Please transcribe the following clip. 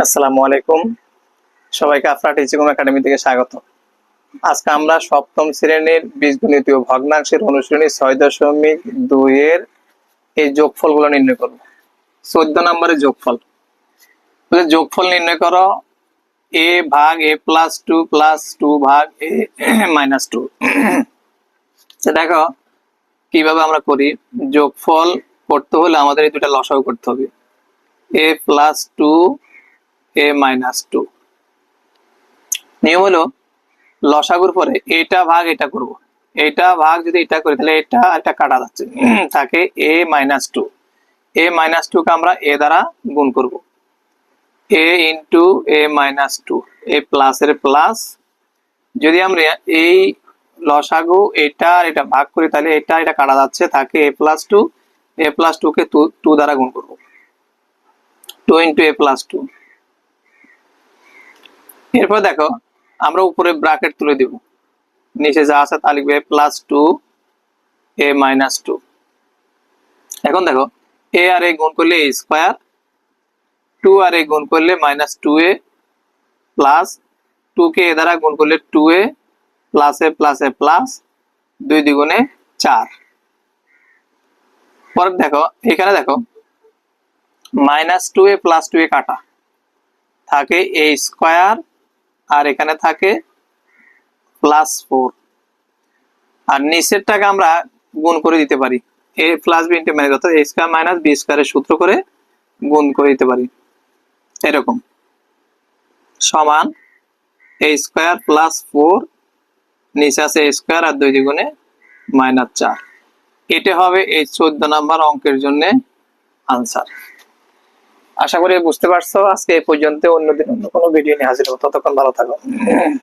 আসসালামু আলাইকুম। সবাইকে আফরা টিচিকম একাডেমি থেকে স্বাগত। আজকে আমরা সপ্তম শ্রেণির বীজগণিত ও ভগ্নাংশের অনুশীলনী ছয় দশমিক দুই এর এই যোগফলগুলো নির্ণয় করব। চোদ্দ নম্বরের যোগফল। যোগফল নির্ণয় করো, এ ভাগ a plus two plus two ভাগ এ মাইনাস টু দেখো কীভাবে আমরা করি, যোগফল করতে হলে আমাদের এই দুটা লসাগু করতে হবে। A plus two a minus two নিয়ম হলো, লসাগুর পরে এটা ভাগ এটা করব। এটা ভাগ যদি এটা করি, তাহলে এটা এটা কাটা যাচ্ছে। থাকে a minus two a minus টুকে আমরা এ দ্বারা গুণ করব। A into a minus two a plus এর প্লাস যদি আমরা এই লসাগু এটা এটা ভাগ করি, তাহলে এটা এটা কাটা যাচ্ছে, থাকে a plus two a plus two K two দ্বারা গুণ করব। Two into a plus two এরপর দেখো, আমরা উপরে ব্রাকেট তুলে দিব। নিচে যা আছে তা লিখবে plus two a minus two এখন দেখো এ আর এ গুণ করলে এ স্কোয়ার টু আর এ গুণ করলে minus two a plus two K a দ্বারা গুণ করলে two a plus a plus a plus দুই দ্বিগুণে চার। পরে দেখো, এখানে দেখো minus two a plus two a কাটা। থাকে এ স্কোয়ার আর এখানে থাকে প্লাস ফোর আর নিচেরটাকে আমরা গুণ করে দিতে পারি। A plus b into minus অর্থাৎ এ স্কোয়ার মাইনাস বি স্কোয়ারের সূত্র করে গুণ করে দিতে পারি। এরকম। সমান এ স্কোয়ার প্লাস ফোর নিচে আছে এ স্কোয়ার আর দুই দ্বিগুণে মাইনাস চার। এটা হবে এই চোদ্দ নাম্বার অঙ্কের জন্য আনসার আশা করি বুঝতে পারছ। আজকে এই পর্যন্ত অন্যদিন অন্য কোনো ভিডিও নিয়ে হাজির হব। ততক্ষণ ভালো থাকো।